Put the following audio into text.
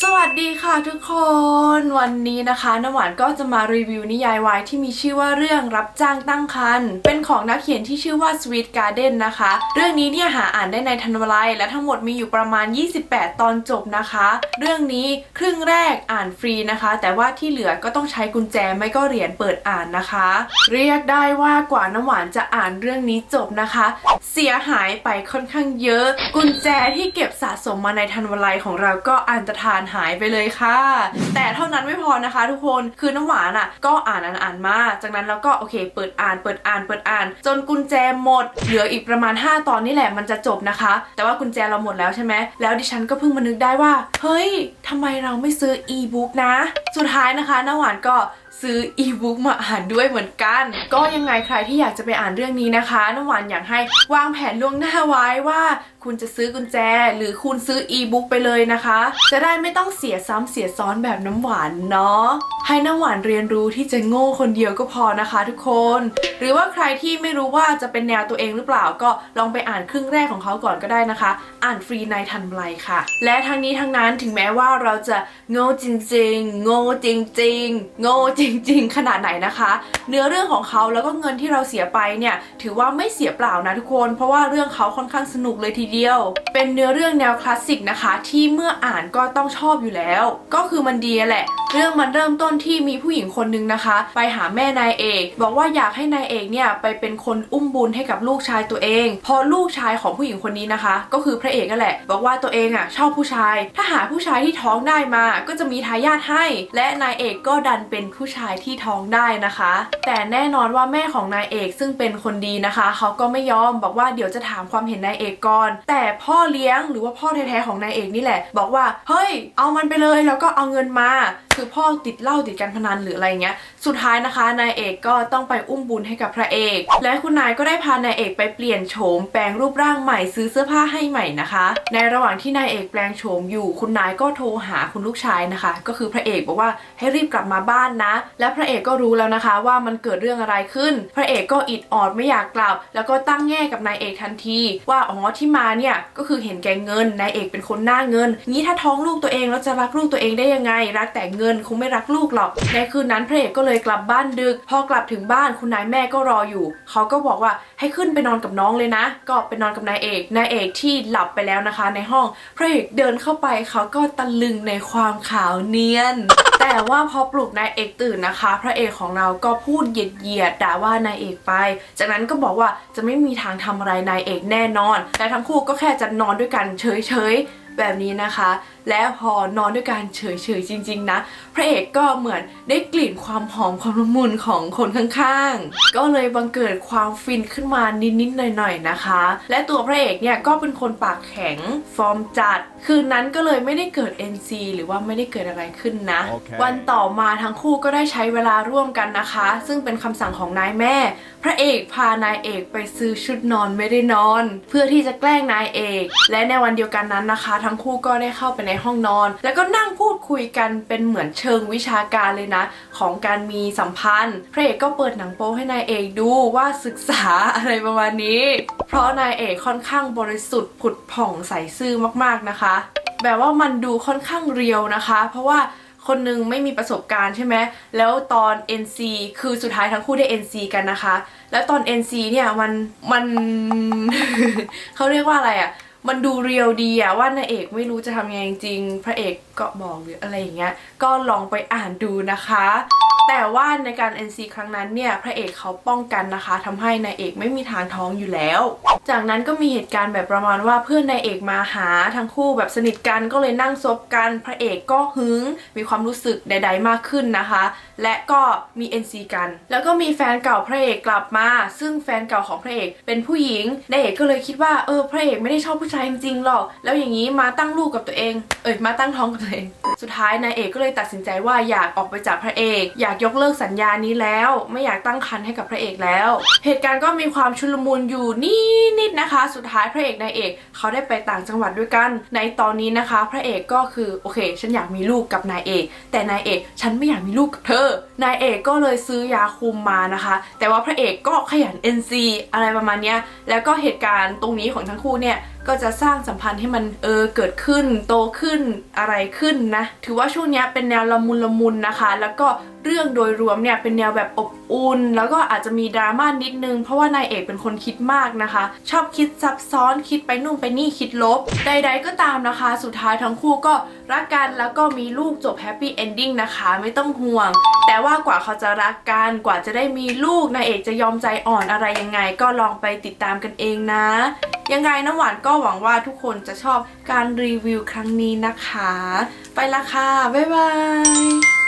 สวัสดีค่ะทุกคนวันนี้นะคะน้ำหวานก็จะมารีวิวนิยายวายที่มีชื่อว่าเรื่องรับจ้างตั้งครรภ์เป็นของนักเขียนที่ชื่อว่า Sweet Garden นะคะ เรื่องนี้เนี่ยหาอ่านได้ในทันวลัยและทั้งหมดมีอยู่ประมาณ 28 ตอนจบนะคะ เรื่องนี้ครึ่งแรกอ่านฟรีนะคะ แต่ว่าที่เหลือก็ต้องใช้กุญแจไม่ก็เหรียญเปิดอ่านนะคะ เรียกได้ว่ากว่าน้ำหวานจะอ่านเรื่องนี้จบนะคะ เสียหายไปค่อนข้างเยอะ กุญแจที่เก็บสะสมมาในทันวลัยของเราก็อันตรธานหายไปเลยค่ะ แต่เท่านั้นไม่พอนะคะ ทุกคนคือน้ำหวานอะ ก็อ่านอ่านอ่านมาจากนั้นแล้วก็โอเค เปิดอ่านเปิดอ่านเปิดอ่าน จนกุญแจหมด เหลืออีกประมาณ 5 ตอนนี่แหละมันจะจบนะคะ แต่ว่ากุญแจเราหมดแล้วใช่ไหมแล้วดิฉันก็เพิ่งมานึกได้ว่า เฮ้ยทำไมเราไม่ซื้ออีบุ๊กนะ สุดท้ายนะคะน้ำหวานก็ซื้ออีบุ๊กมาอ่านด้วยเหมือนกัน ก็ยังไงใครที่อยากจะไปอ่านเรื่องนี้นะคะน้ำหวานอยากให้วางแผนล่วงหน้าไว้ว่า คุณจะซื้อกุญแจ หรือคุณซื้ออีบุ๊กไปเลยนะคะ จะได้ไม่ต้องเสียซ้ำเสียซ้อนแบบน้ำหวานเนาะให้น้ำหวานเรียนรู้ที่จะโง่คนเดียวก็พอนะคะ ทุกคน หรือว่าใครที่ไม่รู้ว่าจะเป็นแนวตัวเองหรือเปล่าก็ลองไปอ่านครึ่งแรกของเขาก่อนก็ได้นะคะ อ่านฟรีในทันไลค่ะ และทั้งนี้ทั้งนั้นถึงแม้ว่าเราจะโง่จริง ๆ โง่จริง ๆ โง่จริง ๆ ขนาดไหนนะคะ เนื้อเรื่องของเขาแล้วก็เงินที่เราเสียไปเนี่ยถือว่าไม่เสียเปล่านะทุกคน เพราะว่าเรื่องเขาค่อนข้างสนุกเลยทีเดียว เป็นเนื้อเรื่องแนวคลาสสิกนะคะ ที่เมื่ออ่านก็ต้องชอบอยู่แล้ว ก็คือมันดีแหละ เรื่องมันเริ่มต้นที่มีผู้หญิงคนนึงนะคะ ไปหาแม่นายเอก บอกว่าอยากให้นายเอกเนี่ยไปเป็นคนอุ้มบุญให้กับลูกชายตัวเองเพอลูกชายของผู้หญิงคนนี้นะคะ ก็คือพระเอกนั่นแหละ บอกว่าตัวเองอะชอบผู้ชาย ถ้าหาผู้ชายที่ท้องได้มา ก็จะมีทายาทให้ และนายเอกก็ดันเป็นผู้ชายที่ท้องได้นะคะ แต่แน่นอนว่าแม่ของนายเอกซึ่งเป็นคนดีนะคะ เขาก็ไม่ยอมบอกว่าเดี๋ยวจะถามความเห็นนายเอกก่อนแต่พ่อเลี้ยงหรือว่าพ่อแท้ๆของนายเอกนี่แหละ บอกว่าเฮ้ย เอามันไปเลยแล้วก็เอาเงินมา คือพ่อติดเหล้าติดการพนันหรืออะไรเงี้ยสุดท้ายนะคะนายเอกก็ต้องไปอุ้มบุญให้กับพระเอก และคุณนายก็ได้พานายเอกไปเปลี่ยนโฉมแปลงรูปร่างใหม่ซื้อเสื้อผ้าให้ใหม่นะคะ ในระหว่างที่นายเอกแปลงโฉมอยู่ คุณนายก็โทรหาคุณลูกชายนะคะ ก็คือพระเอกบอกว่าให้รีบกลับมาบ้านนะ และพระเอกก็รู้แล้วนะคะว่ามันเกิดเรื่องอะไรขึ้น พระเอกก็อิดออดไม่อยากกลับ แล้วก็ตั้งแง่กับนายเอกทันที ว่าอ๋อที่มาเนี่ยก็คือเห็นแก่เงินนายเอกเป็นคนหน้าเงิน งี้ถ้าท้องลูกตัวเองแล้วจะรักลูกตัวเองได้ยังไง รักแต่เงินคงไม่รักลูกหรอกในคืนนั้นพระเอกก็เลยกลับบ้านดึก พอกลับถึงบ้านคุณนายแม่ก็รออยู่ เขาก็บอกว่าให้ขึ้นไปนอนกับน้องเลยนะ ก็ไปนอนกับนายเอก นายเอกที่หลับไปแล้วนะคะ ในห้อง พระเอกเดินเข้าไปเขาก็ตะลึงในความขาวเนียน แต่ว่าพอปลุกนายเอกตื่นนะคะ พระเอกของเราก็พูดเหยียดเหยียดด่าว่านายเอกไป จากนั้นก็บอกว่าจะไม่มีทางทำอะไรนายเอกแน่นอน แต่ทั้งคู่ก็แค่จะนอนด้วยกันเฉยๆแบบนี้นะคะและพอนอนด้วยกันเฉยๆจริง ๆ นะ พระเอกก็เหมือนได้กลิ่นความหอมความละมุนของคนข้างๆ ก็เลยบังเกิดความฟินขึ้นมานิดๆหน่อยๆนะคะ และตัวพระเอกเนี่ยก็เป็นคนปากแข็งฟอร์มจัด คืนนั้นก็เลยไม่ได้เกิด NC หรือว่าไม่ได้เกิดอะไรขึ้นนะโอเควันต่อมาทั้งคู่ก็ได้ใช้เวลาร่วมกันนะคะ ซึ่งเป็นคำสั่งของนายแม่ พระเอกพานายเอกไปซื้อชุดนอนไม่ได้นอน เพื่อที่จะแกล้งนายเอก และในวันเดียวกันนั้นนะคะ ทั้งคู่ก็ได้เข้าไปในห้องนอน แล้วก็นั่งพูดคุยกันเป็นเหมือนเชิงวิชาการเลยนะ ของการมีสัมพันธ์ พระเอกก็เปิดหนังโป๊ให้นายเอกดูว่าศึกษาอะไรประมาณนี้ เพราะนายเอกค่อนข้างบริสุทธิ์ผุดผ่องใสซื่อมากๆนะคะ แบบว่ามันดูค่อนข้างเรียวนะคะ เพราะว่าคนหนึงไม่มีประสบการณ์ใช่ไหม แล้วตอน NC คือสุดท้ายทั้งคู่ได้ NC กันนะคะ แล้วตอน NC เนี่ยมันมัน เขาเรียกว่าอะไรอะ่ะ มันดูเรียวดีอะว่านางเอกไม่รู้จะทำยังไงจริง พระเอกก็บอกหรืออะไรอย่างเงี้ย ก็ลองไปอ่านดูนะคะ แต่ว่าในการ NC ครั้งนั้นเนี่ยพระเอกเขาป้องกันนะคะทำให้นายเอกไม่มีทางท้องอยู่แล้ว จากนั้นก็มีเหตุการณ์แบบประมาณว่าเพื่อนนายเอกมาหาทั้งคู่แบบสนิทกันก็เลยนั่งซบกันพระเอกก็หึงมีความรู้สึกใด ๆ มากขึ้นนะคะ และก็มี NC กัน แล้วก็มีแฟนเก่าพระเอกกลับมา ซึ่งแฟนเก่าของพระเอกเป็นผู้หญิงนายเอกก็เลยคิดว่าเออพระเอกไม่ได้ชอบผู้ชายจริงๆหรอกแล้วอย่างนี้มาตั้งลูกกับตัวเอง เอ้ยมาตั้งท้องกับตัวเอง สุดท้ายนายเอกก็เลยตัดสินใจว่าอยากออกไปจากพระเอกอยากยกเลิกสัญญานี้แล้ว ไม่อยากตั้งครรภ์ให้กับพระเอกแล้ว เหตุการณ์ก็มีความชุลมุนอยู่นิดๆนะคะ สุดท้ายพระเอกนายเอกเขาได้ไปต่างจังหวัดด้วยกัน ในตอนนี้นะคะ พระเอกก็คือโอเค ฉันอยากมีลูกกับนายเอก แต่นายเอกฉันไม่อยากมีลูกกับเธอนายเอกก็เลยซื้อยาคุมมานะคะ แต่ว่าพระเอกก็ขยัน NC อะไรประมาณนี้แล้วก็เหตุการณ์ตรงนี้ของทั้งคู่เนี่ยก็จะสร้างสัมพันธ์ให้มันเออเกิดขึ้นโตขึ้นอะไรขึ้นนะ ถือว่าช่วงนี้เป็นแนวละมุนละมุนนะคะ แล้วก็เรื่องโดยรวมเนี่ยเป็นแนวแบบอบอุ่นแล้วก็อาจจะมีดราม่านิดนึง เพราะว่านายเอกเป็นคนคิดมากนะคะ ชอบคิดซับซ้อนคิดไปนู่นไปนี่คิดลบ ใด ๆ ก็ตามนะคะ สุดท้ายทั้งคู่ก็รักกันแล้วก็มีลูกจบแฮปปี้เอนดิ้งนะคะไม่ต้องห่วง แต่ว่ากว่าเขาจะรักกันกว่าจะได้มีลูกนายเอกจะยอมใจอ่อนอะไรยังไง ก็ลองไปติดตามกันเองนะ ยังไงน้ำหวานก็หวังว่าทุกคนจะชอบการรีวิวครั้งนี้นะคะ ไปละค่ะ บ๊ายบาย